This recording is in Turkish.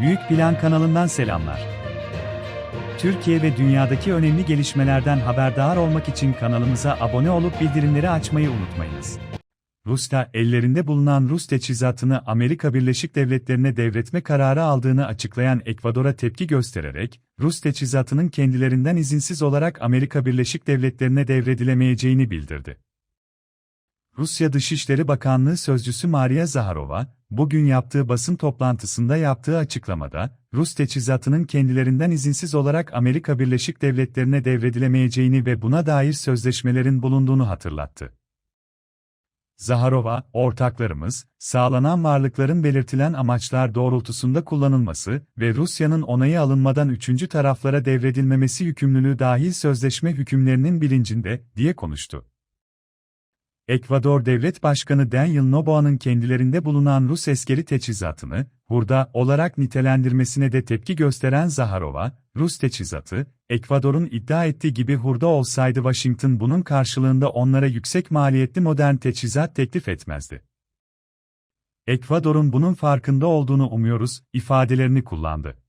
Büyük Plan kanalından selamlar. Türkiye ve dünyadaki önemli gelişmelerden haberdar olmak için kanalımıza abone olup bildirimleri açmayı unutmayınız. Rusya, ellerinde bulunan Rus teçhizatını Amerika Birleşik Devletleri'ne devretme kararı aldığını açıklayan Ekvador'a tepki göstererek, Rus teçhizatının kendilerinden izinsiz olarak Amerika Birleşik Devletleri'ne devredilemeyeceğini bildirdi. Rusya Dışişleri Bakanlığı Sözcüsü Maria Zaharova, bugün yaptığı basın toplantısında yaptığı açıklamada, Rus teçhizatının kendilerinden izinsiz olarak Amerika Birleşik Devletleri'ne devredilemeyeceğini ve buna dair sözleşmelerin bulunduğunu hatırlattı. Zaharova, ortaklarımız, sağlanan varlıkların belirtilen amaçlar doğrultusunda kullanılması ve Rusya'nın onayı alınmadan üçüncü taraflara devredilmemesi yükümlülüğü dahil sözleşme hükümlerinin bilincinde, diye konuştu. Ekvador Devlet Başkanı Daniel Noboa'nın kendilerinde bulunan Rus askeri teçhizatını, hurda olarak nitelendirmesine de tepki gösteren Zaharova, Rus teçhizatı, Ekvador'un iddia ettiği gibi hurda olsaydı Washington bunun karşılığında onlara yüksek maliyetli modern teçhizat teklif etmezdi. Ekvador'un bunun farkında olduğunu umuyoruz, ifadelerini kullandı.